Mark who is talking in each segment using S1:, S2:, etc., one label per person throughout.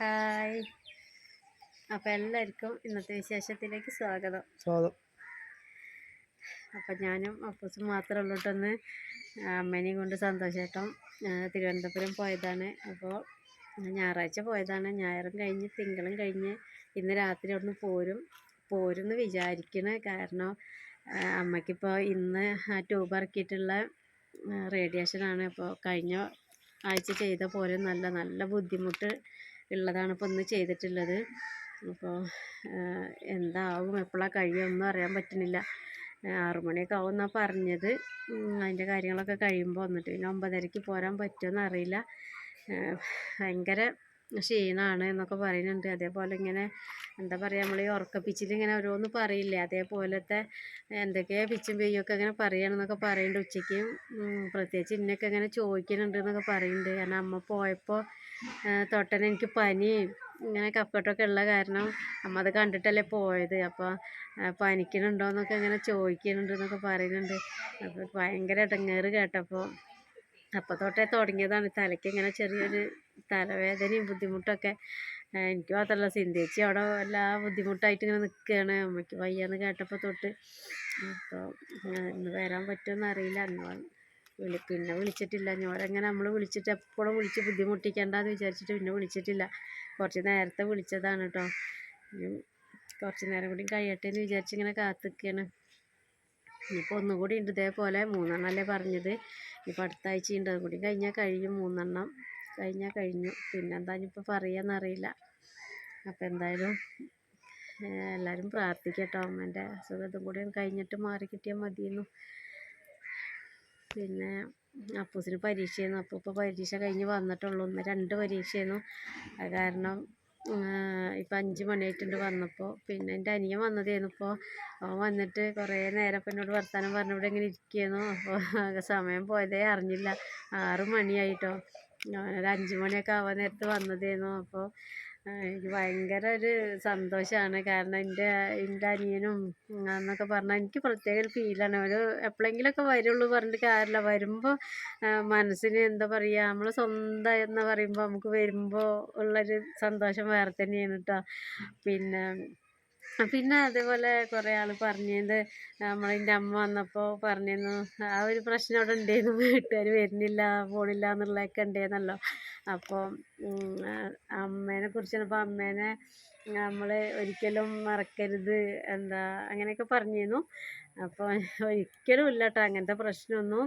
S1: Hi. അപ്പം എല്ലാവർക്കും ഇന്നത്തെ വിശേഷത്തിലേക്ക് സ്വാഗതം.
S2: സ്വാഗതം.
S1: അപ്പം ഞാനും അപ്പൂസും മാത്രമേ ഉള്ളൂ കേട്ടൊന്ന് അമ്മേനെയും കൊണ്ട് സന്തോഷേട്ടം തിരുവനന്തപുരം പോയതാണ്. അപ്പോൾ ഞായറാഴ്ച പോയതാണ്. ഞായറും കഴിഞ്ഞ് തിങ്കളും കഴിഞ്ഞ് ഇന്ന് രാത്രി അവിടുന്ന് പോരും. പോരും എന്ന് വിചാരിക്കണേ. കാരണം അമ്മയ്ക്കിപ്പോൾ ഇന്ന് ആ ട്യൂബ് ഇറക്കിയിട്ടുള്ള റേഡിയേഷനാണ്. അപ്പോൾ കഴിഞ്ഞ ആഴ്ച ചെയ്ത പോലെ നല്ല നല്ല ബുദ്ധിമുട്ട് ഉള്ളതാണ് ഇപ്പോൾ ഇന്ന് ചെയ്തിട്ടുള്ളത്. അപ്പോൾ എന്താവും? എപ്പോഴാണ് കഴിയുമെന്നും അറിയാൻ പറ്റുന്നില്ല. ആറുമണിയൊക്കെ മണിയൊക്കെ ആവും എന്നാണ് പറഞ്ഞത്. അതിന്റെ കാര്യങ്ങളൊക്കെ കഴിയുമ്പോൾ വന്നിട്ട് പിന്നെ ഒമ്പതരയ്ക്ക് പോരാൻ പറ്റുമെന്ന് അറിയില്ല. ഭയങ്കര ക്ഷീണമാണ് എന്നൊക്കെ പറയുന്നുണ്ട്. അതേപോലെ ഇങ്ങനെ എന്താ പറയുക നമ്മൾ ഈ ഉറക്കപ്പിച്ചിൽ ഇങ്ങനെ ഓരോന്ന് പറയില്ലേ? അതേപോലത്തെ എന്തൊക്കെയോ പിച്ചും പെയ്യൊക്കെ ഇങ്ങനെ പറയണമെന്നൊക്കെ പറയുന്നുണ്ട് ഉച്ചയ്ക്കും. പ്രത്യേകിച്ച് ഇന്നൊക്കെ ഇങ്ങനെ ചോദിക്കുന്നുണ്ട് എന്നൊക്കെ പറയുന്നുണ്ട് കാരണം അമ്മ പോയപ്പോൾ തൊട്ടനെ എനിക്ക് പനിയും ഇങ്ങനെ കഫക്കെട്ടൊക്കെ ഉള്ള കാരണം അമ്മ അത് കണ്ടിട്ടല്ലേ പോയത്. അപ്പോൾ പനിക്കണുണ്ടോ എന്നൊക്കെ ഇങ്ങനെ ചോദിക്കുന്നുണ്ട് എന്നൊക്കെ പറയുന്നുണ്ട്. അപ്പോൾ ഭയങ്കര ഇടങ്ങേറ് കേട്ടപ്പോൾ അപ്പോൾ തൊട്ടേ തുടങ്ങിയതാണ്. തലയ്ക്ക് ഇങ്ങനെ ചെറിയൊരു തലവേദനയും ബുദ്ധിമുട്ടൊക്കെ. എനിക്ക് മാത്രമല്ല സിന്ധിച്ച് അവിടെ എല്ലാ ബുദ്ധിമുട്ടായിട്ട് ഇങ്ങനെ നിൽക്കുകയാണ് അമ്മയ്ക്ക് വയ്യാന്ന് കേട്ടപ്പോൾ തൊട്ട്. അപ്പോൾ ഇന്ന് വരാൻ പറ്റുമെന്ന് അറിയില്ല അന്ന് വിളി പിന്നെ വിളിച്ചിട്ടില്ല. ഞോരങ്ങനെ നമ്മൾ വിളിച്ചിട്ട് എപ്പോഴും വിളിച്ച് ബുദ്ധിമുട്ടിക്കണ്ടെന്ന് വിചാരിച്ചിട്ട് പിന്നെ വിളിച്ചിട്ടില്ല. കുറച്ച് നേരത്തെ വിളിച്ചതാണ് കേട്ടോ കുറച്ച് നേരം കൂടി കഴിയട്ടെ എന്ന് വിചാരിച്ച് ഇങ്ങനെ കാത്തിക്കാണ്. ഇനിയിപ്പോൾ ഒന്നുകൂടി ഉണ്ട് ഇതേപോലെ മൂന്നെണ്ണമല്ലേ പറഞ്ഞത്. ഇപ്പോൾ അടുത്ത ആഴ്ച ഉണ്ട് അതുകൂടി കഴിഞ്ഞാൽ കഴിയും. മൂന്നെണ്ണം കഴിഞ്ഞാൽ കഴിഞ്ഞു. പിന്നെ എന്താ ഇനിയിപ്പോൾ പറയാന്നറിയില്ല അപ്പോൾ എന്തായാലും എല്ലാവരും പ്രാർത്ഥിക്കട്ടോ. അമ്മേന്റെ അസുഖം ഇതും കൂടി കഴിഞ്ഞിട്ട് മാറി കിട്ടിയാൽ മതിയെന്നു. പിന്നെ അപ്പൂസിന് പരീക്ഷയായിരുന്നു. അപ്പോൾ ഇപ്പോൾ പരീക്ഷ കഴിഞ്ഞ് വന്നിട്ടുള്ളൂ. ഒന്ന് രണ്ട് പരീക്ഷയായിരുന്നു. അത് കാരണം ഇപ്പം അഞ്ച് മണിയായിട്ടുണ്ട് വന്നപ്പോൾ പിന്നെ എന്റെ അനിയൻ വന്നതായിരുന്നു ഇപ്പോൾ അവൻ വന്നിട്ട് കുറേ നേരം ഇപ്പം എന്നോട് വർത്തമാനം പറഞ്ഞു ഇവിടെ ഇങ്ങനെ ഇരിക്കുകയായിരുന്നു അപ്പോൾ സമയം പോയതേ അറിഞ്ഞില്ല. ആറ് മണിയായിട്ടോ. ഞാനൊരു അഞ്ച് മണിയൊക്കെ ആവാൻ നേരത്ത് വന്നതായിരുന്നു അപ്പോൾ എനിക്ക് ഭയങ്കര ഒരു സന്തോഷമാണ് കാരണം എന്റെ എന്റെ അനിയനും എന്നൊക്കെ പറഞ്ഞാൽ എനിക്ക് പ്രത്യേക ഒരു ഫീലാണ് ഒരു എപ്പോഴെങ്കിലുമൊക്കെ വരുള്ളൂ പറഞ്ഞിട്ട് കാര്യമില്ല. വരുമ്പോൾ മനസ്സിന് എന്താ പറയുക നമ്മൾ സ്വന്തം എന്ന് പറയുമ്പോൾ നമുക്ക് വരുമ്പോൾ ഉള്ളൊരു സന്തോഷം വേറെ തന്നെയാണ് കേട്ടോ പിന്നെ പിന്നെ അതേപോലെ കുറേ ആൾ പറഞ്ഞത് നമ്മളതിന്റെ അമ്മ വന്നപ്പോൾ പറഞ്ഞിരുന്നു ആ ഒരു പ്രശ്നം അവിടെ ഉണ്ടായിരുന്നു വീട്ടുകാർ വരുന്നില്ല പോണില്ല എന്നുള്ളതൊക്കെ ഉണ്ടായിരുന്നല്ലോ അപ്പോൾ അമ്മേനെ കുറിച്ചാണ്. അപ്പോൾ അമ്മേനെ നമ്മൾ ഒരിക്കലും മറക്കരുത് എന്താ അങ്ങനെയൊക്കെ പറഞ്ഞിരുന്നു. അപ്പോൾ ഒരിക്കലും ഇല്ല കേട്ടോ അങ്ങനത്തെ പ്രശ്നമൊന്നും.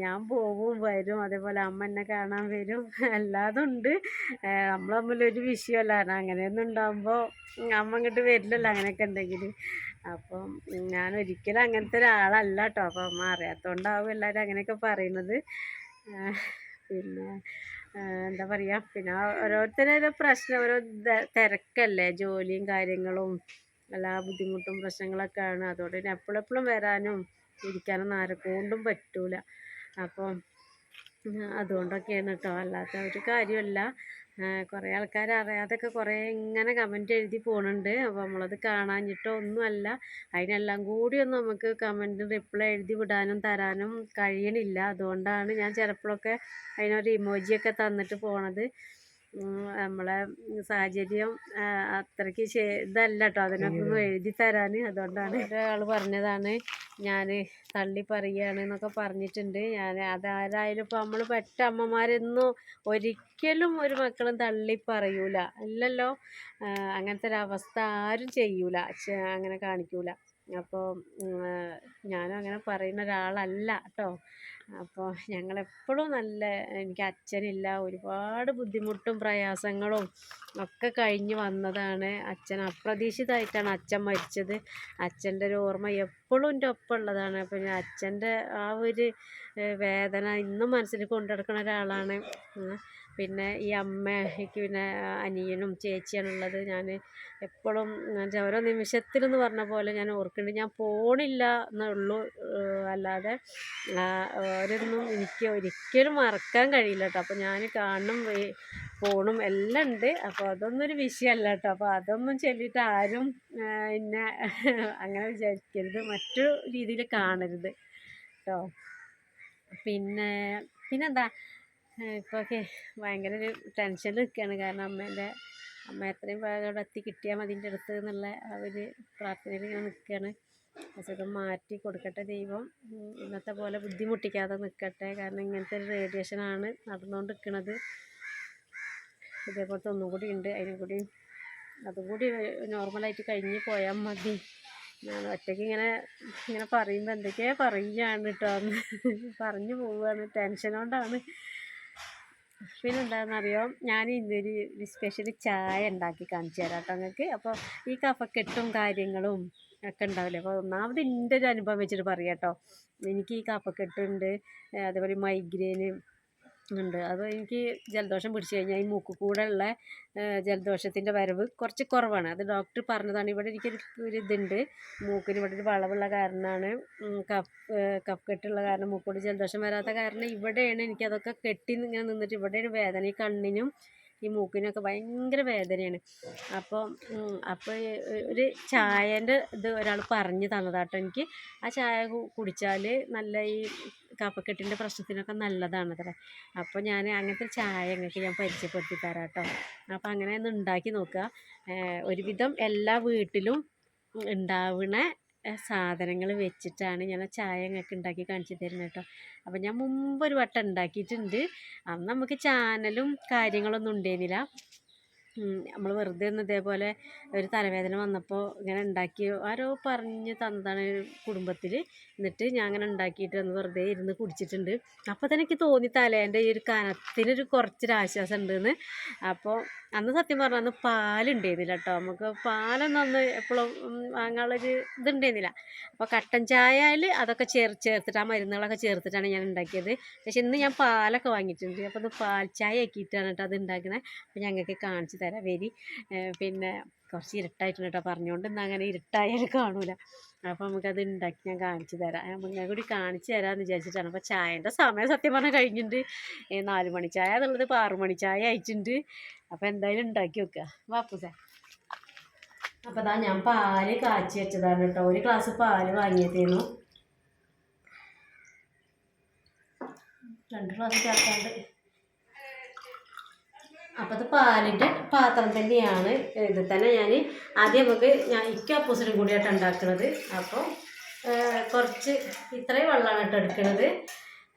S1: ഞാൻ പോവും വരും അതേപോലെ അമ്മ എന്നെ കാണാൻ വരും. എല്ലാതും ഉണ്ട് നമ്മൾ തമ്മിൽ ഒരു വിഷയമല്ല. കാരണം അങ്ങനെയൊന്നും ഉണ്ടാകുമ്പോൾ അമ്മ ഇങ്ങോട്ട് വരില്ലല്ലോ അങ്ങനെയൊക്കെ ഉണ്ടെങ്കിൽ അപ്പം ഞാൻ ഒരിക്കലും അങ്ങനത്തെ ഒരാളല്ല കേട്ടോ അപ്പം അമ്മ അറിയാത്തതുകൊണ്ടാവും എല്ലാവരും അങ്ങനെയൊക്കെ പറയുന്നത് പിന്നെ എന്താ പറയുക പിന്നെ ഓരോരുത്തരോരോ പ്രശ്നം ഓരോ തിരക്കല്ലേ? ജോലിയും കാര്യങ്ങളും എല്ലാ ബുദ്ധിമുട്ടും പ്രശ്നങ്ങളൊക്കെയാണ്. അതുകൊണ്ട് തന്നെ എപ്പോഴും എപ്പോഴും വരാനും ഇരിക്കാനൊന്നും ആരെക്കൊണ്ടും പറ്റൂല. അപ്പം അതുകൊണ്ടൊക്കെയാണ് കേട്ടോ അല്ലാത്ത ഒരു കാര്യമല്ല കുറേ ആൾക്കാർ അറിയാതൊക്കെ കുറേ ഇങ്ങനെ കമന്റ് എഴുതി പോണുണ്ട്. അപ്പോൾ നമ്മളത് കാണാഞ്ഞിട്ടോ ഒന്നുമല്ല. അതിനെല്ലാം കൂടി ഒന്നും നമുക്ക് കമന്റ് റിപ്ലൈ എഴുതി വിടാനും തരാനും കഴിയണില്ല. അതുകൊണ്ടാണ് ഞാൻ ചിലപ്പോഴൊക്കെ അതിനൊരു ഇമോജിയൊക്കെ തന്നിട്ട് പോണത്. നമ്മളെ സാഹചര്യം അത്രയ്ക്ക് ഇതല്ല കേട്ടോ അതിനൊക്കെ ഒന്ന് എഴുതി തരാൻ അതുകൊണ്ടാണ് ഒരാൾ പറഞ്ഞതാണ് ഞാൻ തള്ളി പറയുകയാണ് എന്നൊക്കെ പറഞ്ഞിട്ടുണ്ട്. ഞാൻ അതാരായാലും ഇപ്പോൾ നമ്മൾ പെട്ട അമ്മമാരൊന്നും ഒരിക്കലും ഒരു മക്കളും തള്ളി പറയൂല. അല്ലല്ലോ അങ്ങനത്തെ ഒരവസ്ഥ ആരും ചെയ്യൂല. അങ്ങനെ കാണിക്കൂല. അപ്പോൾ ഞാനും അങ്ങനെ പറയുന്ന ഒരാളല്ല കേട്ടോ അപ്പോൾ ഞങ്ങളെപ്പോഴും നല്ല എനിക്ക് അച്ഛനില്ല ഒരുപാട് ബുദ്ധിമുട്ടും പ്രയാസങ്ങളും ഒക്കെ കഴിഞ്ഞ് വന്നതാണ്. അച്ഛൻ അപ്രതീക്ഷിതമായിട്ടാണ് അച്ഛൻ മരിച്ചത്. അച്ഛന്റെ ഒരു ഓർമ്മ എപ്പോഴും എന്റെ ഒപ്പം ഉള്ളതാണ്. ഞാൻ അച്ഛന്റെ ആ ഒരു വേദന ഇന്നും മനസ്സിൽ കൊണ്ടു നടക്കുന്ന ഒരാളാണ്. പിന്നെ ഈ അമ്മയ്ക്ക് പിന്നെ അനിയനും ചേച്ചിയാണുള്ളത് ഞാൻ എപ്പോഴും ഓരോ നിമിഷത്തിലെന്ന് പറഞ്ഞ പോലെ ഞാൻ ഓർക്കുന്നുണ്ട്. ഞാൻ പോണില്ല എന്നുള്ളൂ അല്ലാതെ അവരൊന്നും എനിക്ക് ഒരിക്കലും മറക്കാൻ കഴിയില്ല കേട്ടോ. അപ്പോൾ ഞാൻ കാണും ഫോണും എല്ലാം ഉണ്ട്. അപ്പോൾ അതൊന്നും ഒരു വിഷയമല്ല കേട്ടോ. അപ്പോൾ അതൊന്നും ചൊല്ലിയിട്ട് ആരും എന്നെ അങ്ങനെ വിചാരിക്കരുത്. മറ്റു രീതിയിൽ കാണരുത് കേട്ടോ. പിന്നെ പിന്നെന്താ ഇപ്പോൾ ഓക്കെ ഭയങ്കര ഒരു ടെൻഷനിൽ നിൽക്കുകയാണ് കാരണം അമ്മേന്റെ അമ്മ എത്രയും അവിടെ എത്തി കിട്ടിയാൽ മതി എന്റെ അടുത്ത് എന്നുള്ള ആ ഒരു പ്രാർത്ഥനയിൽ ഇങ്ങനെ നിൽക്കുകയാണ് അസുഖം മാറ്റി കൊടുക്കട്ടെ ദൈവം. ഇന്നത്തെ പോലെ ബുദ്ധിമുട്ടിക്കാതെ നിൽക്കട്ടെ കാരണം ഇങ്ങനത്തെ ഒരു റേഡിയേഷനാണ് നടന്നുകൊണ്ട് നിൽക്കുന്നത് ഇതേപോലത്തെ ഒന്നും കൂടി ഉണ്ട് അതിനും കൂടി അതും കൂടി നോർമലായിട്ട് കഴിഞ്ഞ് പോയാൽ മതി. ഞാൻ ഒറ്റയ്ക്ക് ഇങ്ങനെ ഇങ്ങനെ പറയുമ്പോൾ എന്തൊക്കെയാണ് പറയുകയാണ് കേട്ടോ. അന്ന് പറഞ്ഞു പോവുകയാണ് ടെൻഷൻ കൊണ്ടാണ്. പിന്നെ എന്താണെന്നറിയോ ഞാൻ ഇന്നൊരു സ്പെഷ്യൽ ചായ ഉണ്ടാക്കി കാണിച്ചു തരാം കേട്ടോ നിങ്ങൾക്ക്. അപ്പോൾ ഈ കഫക്കെട്ടും കാര്യങ്ങളും ഒക്കെ ഉണ്ടാവില്ലേ? അപ്പോൾ ഒന്നാമത് എന്റെ ഒരു അനുഭവം വെച്ചിട്ട് പറയാം കേട്ടോ. എനിക്ക് ഈ കഫക്കെട്ടുണ്ട് അതേപോലെ മൈഗ്രെയിന് ഉണ്ട്. അത് എനിക്ക് ജലദോഷം പിടിച്ചു കഴിഞ്ഞാൽ ഈ മൂക്ക് കൂടെ ഉള്ള ജലദോഷത്തിന്റെ വരവ് കുറച്ച് കുറവാണ്. അത് ഡോക്ടർ പറഞ്ഞതാണ്. ഇവിടെ എനിക്കൊരു ഒരു ഇതുണ്ട്. മൂക്കിന് ഇവിടെ ഒരു വളവുള്ള കാരണമാണ്. കഫ് കഫ് കെട്ടുള്ള കാരണം മൂക്കോട് ജലദോഷം വരാത്ത കാരണം ഇവിടെയാണ് എനിക്കതൊക്കെ കെട്ടി ഇങ്ങനെ നിന്നിട്ട് ഇവിടെയാണ് വേദന ഈ കണ്ണിനും ഈ മൂക്കിനൊക്കെ ഭയങ്കര വേദനയാണ്. അപ്പോൾ അപ്പോൾ ഒരു ചായേന്റെ ഇത് ഒരാൾ പറഞ്ഞു തന്നതാട്ടോ എനിക്ക്. ആ ചായ കുടിച്ചാൽ നല്ല ഈ കഫക്കെട്ടിന്റെ പ്രശ്നത്തിനൊക്കെ നല്ലതാണ് അത്ര അപ്പോൾ ഞാൻ അങ്ങനത്തെ ചായ നിങ്ങൾക്ക് ഞാൻ പരിചയപ്പെടുത്തി തരാം കേട്ടോ അപ്പോൾ അങ്ങനെ ഒന്ന് ഉണ്ടാക്കി നോക്കുക ഒരുവിധം എല്ലാ വീട്ടിലും ഉണ്ടാവുന്ന സാധനങ്ങൾ വെച്ചിട്ടാണ് ഞാൻ ചായ ഞങ്ങൾക്ക് ഉണ്ടാക്കി കാണിച്ചു തരുന്നത് കേട്ടോ അപ്പോൾ ഞാൻ മുമ്പ് ഒരു വട്ടം ഉണ്ടാക്കിയിട്ടുണ്ട് അന്ന് നമുക്ക് ചാനലും കാര്യങ്ങളൊന്നും ഉണ്ടായിരുന്നില്ല. നമ്മൾ വെറുതെ ഒന്ന് ഇതേപോലെ ഒരു തലവേദന വന്നപ്പോൾ ഇങ്ങനെ ഉണ്ടാക്കി ആരോ പറഞ്ഞ് തന്നതാണ് കുടുംബത്തിൽ എന്നിട്ട് ഞാൻ അങ്ങനെ ഉണ്ടാക്കിയിട്ട് ഒന്ന് വെറുതെ ഇരുന്ന് കുടിച്ചിട്ടുണ്ട്. അപ്പോൾ തന്നെ എനിക്ക് തോന്നി തലേന്റെ ഈ ഒരു കനത്തിനൊരു കുറച്ചൊരു ആശ്വാസം ഉണ്ടെന്ന് അപ്പോൾ അന്ന് സത്യം പറഞ്ഞാൽ അന്ന് പാലുണ്ടായിരുന്നില്ല കേട്ടോ. നമുക്ക് പാലൊന്നും അന്ന് എപ്പോഴും വാങ്ങാനുള്ളൊരു ഇതുണ്ടായിരുന്നില്ല. അപ്പോൾ കട്ടൻ ചായയിൽ അതൊക്കെ ചേർ ചേർത്തിട്ട് ആ മരുന്നുകളൊക്കെ ചേർത്തിട്ടാണ് ഞാൻ ഉണ്ടാക്കിയത്. പക്ഷെ ഇന്ന് ഞാൻ പാലൊക്കെ വാങ്ങിയിട്ടുണ്ട്. അപ്പോൾ അത് പാൽ ചായ ആക്കിയിട്ടാണ് കേട്ടോ അത് ഉണ്ടാക്കുന്നത് അപ്പോൾ ഞങ്ങൾക്ക് കാണിച്ചു തരാം. വരി. പിന്നെ കുറച്ച് ഇരുട്ടായിട്ടുണ്ട് കേട്ടോ പറഞ്ഞുകൊണ്ട് ഇന്ന് അങ്ങനെ ഇരുട്ടായാൽ കാണൂല. അപ്പോൾ നമുക്കത് ഉണ്ടാക്കി ഞാൻ കാണിച്ചു തരാം. ഞാൻ കൂടി കാണിച്ചു തരാമെന്ന് വിചാരിച്ചിട്ടാണ്. അപ്പോൾ ചായന്റെ സമയം സത്യം പറഞ്ഞാൽ കഴിഞ്ഞിട്ടുണ്ട് നാല് മണി ചായ എന്നുള്ളത് ഇപ്പോൾ ആറ് മണി ചായ അയച്ചിട്ടുണ്ട് അപ്പോൾ എന്തായാലും ഉണ്ടാക്കി വെക്കുക വാപ്പൂസ അപ്പോൾ അതാ ഞാൻ പാൽ കാച്ചി വെച്ചതാണ് കേട്ടോ. ഒരു ഗ്ലാസ് പാൽ വാങ്ങിയതേന്നു രണ്ട് ഗ്ലാസ് ചേർക്കാണ്ട്. അപ്പോൾ അത് പാലിന്റെ പാത്രം തന്നെയാണ് ഇത് തന്നെ ഞാൻ ആദ്യം നമുക്ക് ഞാൻ ഇക്ക അപ്പൂസിനും കൂടിയായിട്ട് ഉണ്ടാക്കുന്നത് അപ്പോൾ കുറച്ച് ഇത്രയും വെള്ളമാണ് കേട്ടോ എടുക്കുന്നത്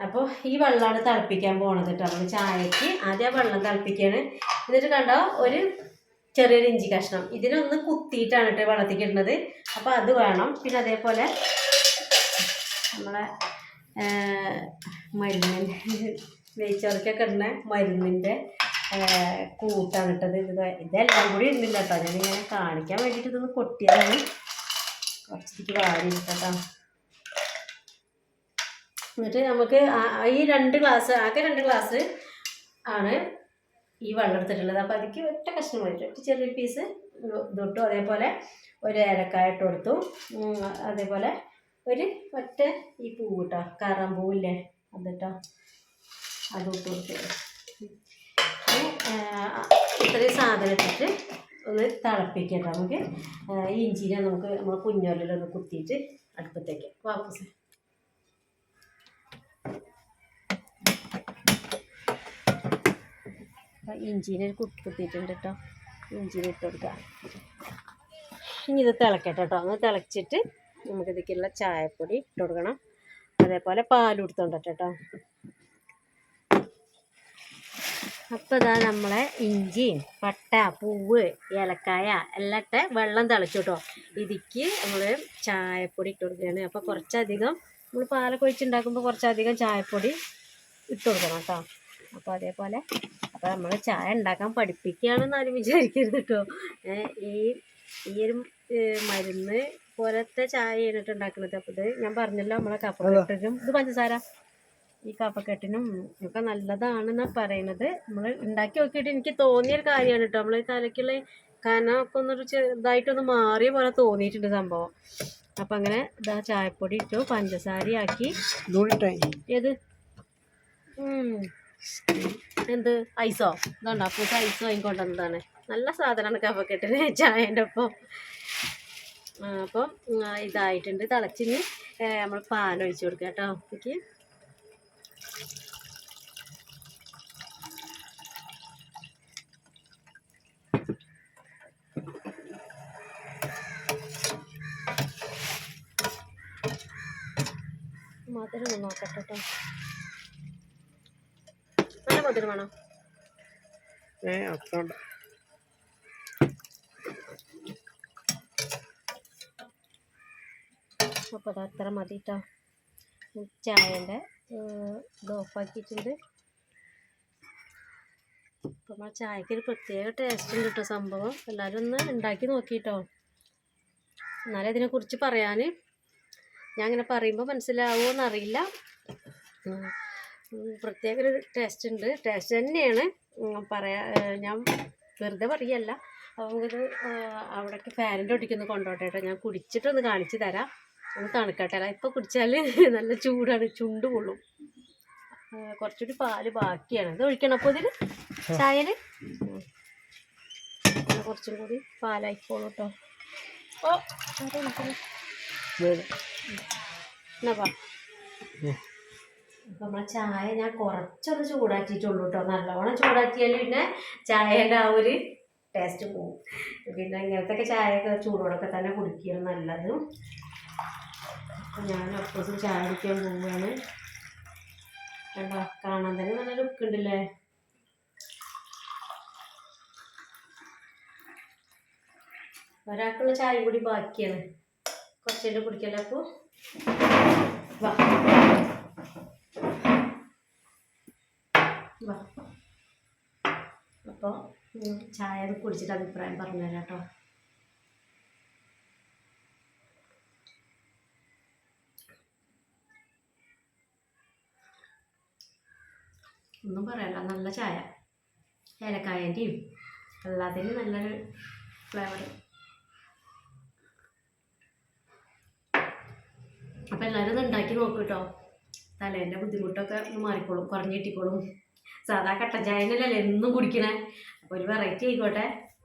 S1: അപ്പോൾ ഈ വെള്ളമാണ് തിളപ്പിക്കാൻ പോണത് കേട്ടോ. നമ്മൾ ചായക്ക് ആദ്യം ആ വെള്ളം തിളപ്പിക്കുകയാണ് എന്നിട്ട് കണ്ടോ ഒരു ചെറിയൊരു ഇഞ്ചി കഷ്ണം. ഇതിനൊന്ന് കുത്തിയിട്ടാണ് കേട്ടോ വെള്ളത്തിൽ ഇടുന്നത്. അപ്പോൾ അത് വേണം. പിന്നെ അതേപോലെ നമ്മളെ മരുന്നിന്റെ നെയ്ച്ചോറൊക്കെ ഇടുന്ന മരുന്നിന്റെ കൂട്ടാണ് ഇട്ടത് ഇത് ഇതെല്ലാം കൂടി ഇടുന്നില്ല കേട്ടോ ഞാനിങ്ങനെ കാണിക്കാൻ വേണ്ടിയിട്ട് ഇതൊന്ന് കൊട്ടിയതാണ്. കുറച്ചിട്ട് വാരി കേട്ടോ എന്നിട്ട് നമുക്ക് ഈ രണ്ട് ഗ്ലാസ് ആകെ രണ്ട് ഗ്ലാസ് ആണ് ഈ വെള്ളം എടുത്തിട്ടുള്ളത്. അപ്പോൾ അതിക്ക് ഒറ്റ കഷ്ണം വരും ഒറ്റ ചെറിയൊരു പീസ് ഇതിട്ടു അതേപോലെ ഒരു ഏലക്കായ ഇട്ട് കൊടുത്തു. അതേപോലെ ഒരു ഒറ്റ ഈ പൂ കേട്ടോ കറാൻ അതിട്ടോ. അത് ഇട്ട് കൊടുത്തു. ഇത്രയും സാധനം ഇട്ടിട്ട് ഒന്ന് തിളപ്പിക്കാം കേട്ടോ നമുക്ക്. ഇഞ്ചിനെ നമുക്ക് നമ്മൾ കുഞ്ഞോലിലൊന്ന് കുത്തിയിട്ട് അടുപ്പത്തേക്ക് വാപ്പസ് ഇഞ്ചിനെ കുത്തി കുത്തിയിട്ടുണ്ട് കേട്ടോ. ഇഞ്ചിനെ ഇട്ട് കൊടുക്കുക ഇനി ഇത് തിളക്കട്ടെ കേട്ടോ. ഒന്ന് തിളച്ചിട്ട് നമുക്ക് ഇതിലേക്കുള്ള ചായപ്പൊടി ഇട്ട് കൊടുക്കണം. അതേപോലെ പാലും എടുത്തോണ്ടട്ടെ കേട്ടോ. അപ്പോൾ ഇതാ നമ്മളെ ഇഞ്ചിയും പട്ട പൂവ് ഏലക്കായ എല്ലാം ഇട്ട് വെള്ളം തിളച്ചു കേട്ടോ ഇതിക്ക് നമ്മൾ ചായപ്പൊടി ഇട്ട് കൊടുക്കുകയാണ്. അപ്പോൾ കുറച്ചധികം നമ്മൾ പാലൊക്കെ ഒഴിച്ചുണ്ടാക്കുമ്പോൾ കുറച്ചധികം ചായപ്പൊടി ഇട്ട് കൊടുക്കണം കേട്ടോ. അപ്പോൾ അതേപോലെ അപ്പോൾ നമ്മൾ ചായ ഉണ്ടാക്കാൻ പഠിപ്പിക്കുകയാണെന്ന് ആരും വിചാരിക്കരുത് കേട്ടോ. ഈ ഈ ഒരു മരുന്ന് പോലത്തെ ചായ കേട്ടോ ഉണ്ടാക്കുന്നത്. അപ്പോൾ ഇത് ഞാൻ പറഞ്ഞല്ലോ നമ്മളെ കപ്പക്കെട്ടിനും ഇത് പഞ്ചസാര. ഈ കഫക്കെട്ടിനും ഒക്കെ നല്ലതാണെന്നാണ് പറയണത്. നമ്മൾ ഉണ്ടാക്കി നോക്കിയിട്ട് എനിക്ക് തോന്നിയൊരു കാര്യമാണ് കേട്ടോ നമ്മൾ തലയ്ക്കുള്ള കനമൊക്കെ ഒന്നൊരു ചെറുതായിട്ടൊന്ന് മാറിയ പോലെ തോന്നിയിട്ടുണ്ട് സംഭവം. അപ്പം അങ്ങനെ ഇതാ ചായപ്പൊടി ഇട്ടു പഞ്ചസാരയാക്കി ഏത്. എന്ത്? ഐസോ. ഇതുണ്ട്? അപ്പൂസ് ഐസ് വാങ്ങിക്കൊണ്ടുവന്നതാണ് നല്ല സാധനമാണ് കഫക്കെട്ടിന് ചായന്റെ ഒപ്പം. അപ്പം ഇതായിട്ടുണ്ട്. തിളച്ചിന് നമ്മൾ പാലൊഴിച്ച് കൊടുക്കാം കേട്ടോ. എനിക്ക് മധുരം നോക്കട്ടെ നല്ല മധുരം വേണോ?
S2: ഏ അത്തോണ്ട
S1: അപ്പോൾ അത്ര മതി കേട്ടോ ചായന്റെ ഇത് ഓഫാക്കിയിട്ടുണ്ട്. അപ്പോൾ നമ്മളെ ചായക്ക് ഒരു പ്രത്യേക ടേസ്റ്റ് ഉണ്ട് കേട്ടോ സംഭവം. എല്ലാവരും ഒന്ന് ഉണ്ടാക്കി നോക്കിയിട്ടോ എന്നാലും ഇതിനെക്കുറിച്ച് പറയാൻ ഞാൻ ഇങ്ങനെ പറയുമ്പോൾ മനസ്സിലാവുമോ എന്നറിയില്ല പ്രത്യേക ഒരു ടേസ്റ്റ് ഉണ്ട്. ടേസ്റ്റ് തന്നെയാണ്. പറയാ ഞാൻ വെറുതെ പറയല്ല. അപ്പോൾ ഏഹ് അവിടേക്ക് ഫാനിന്റെ ഒട്ടിക്കൊന്ന് കൊണ്ടോട്ടെ കേട്ടോ ഞാൻ കുടിച്ചിട്ടൊന്ന് കാണിച്ചു തരാം. ഒന്ന് തണുക്കട്ടെ ഇപ്പോൾ കുടിച്ചാൽ നല്ല ചൂടാണ് ചുണ്ട് കൊള്ളും കുറച്ചുകൂടി പാൽ ബാക്കിയാണ്. ഇത് ഒഴിക്കണം അപ്പോൾ ഇതിൽ ചായൽ? കുറച്ചും കൂടി പാലായിക്കോളൂ കേട്ടോ ഓ അത് എന്നാ അപ്പം നമ്മളെ ചായ ഞാൻ കുറച്ചൊന്ന് ചൂടാക്കിയിട്ടുള്ളൂ കേട്ടോ നല്ലോണം ചൂടാക്കിയാൽ പിന്നെ ചായേന്റെ ആ ഒരു ടേസ്റ്റ് പോവും. പിന്നെ ഇങ്ങനത്തെ ചായയൊക്കെ ചൂടോടൊക്കെ തന്നെ കുടിക്കുകയാണ് നല്ലത്. അപ്പം ഞാൻ അപ്പോസും ചായ കുടിക്കാൻ പോവുകയാണ്. കണ്ടോ? കാണാൻ തന്നെ നല്ല ലുക്ക് ഉണ്ടല്ലേ? ഒരാൾക്കുള്ള ചായ കൂടി ബാക്കിയാണ്. കുറച്ചേരം കുടിക്കല്ലേ അപ്പോൾ വാ. അപ്പോൾ ചായ കുടിച്ചിട്ട് അഭിപ്രായം പറഞ്ഞുതരാം കേട്ടോ ഒന്നും പറയല്ല നല്ല ചായ. ഏലക്കായന്റെയും എല്ലാത്തിനും നല്ലൊരു ഫ്ലേവർ അപ്പം എല്ലാവരും ഉണ്ടാക്കി നോക്കൂ കേട്ടോ തലേന്റെ ബുദ്ധിമുട്ടൊക്കെ മാറിക്കോളും കുറഞ്ഞു കിട്ടിക്കോളും. സാധാ കട്ടൻ ചായനല്ലേ എന്നും കുടിക്കണേ. അപ്പോൾ ഒരു വെറൈറ്റി ആയിക്കോട്ടെ.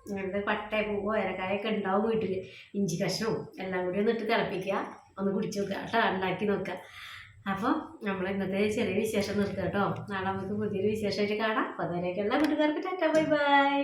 S1: ഇങ്ങനത്തെ പട്ട പൂവോ ഏലക്കായൊക്കെ ഉണ്ടാവും വീട്ടിൽ ഇഞ്ചി കഷ്ണവും എല്ലാം കൂടി ഒന്ന് ഇട്ട് തിളപ്പിക്കുക. ഒന്ന് കുടിച്ച് നോക്കുക. കേട്ടോ ഉണ്ടാക്കി നോക്കുക. അപ്പോൾ നമ്മൾ ഇന്നത്തെ ചെറിയ വിശേഷം നിർത്തുക കേട്ടോ. നാളെ നമുക്ക് പുതിയൊരു വിശേഷമായിട്ട് കാണാം. അപ്പോൾ എല്ലാ കൂട്ടുകാർക്ക് ടാറ്റ ബൈ ബൈ.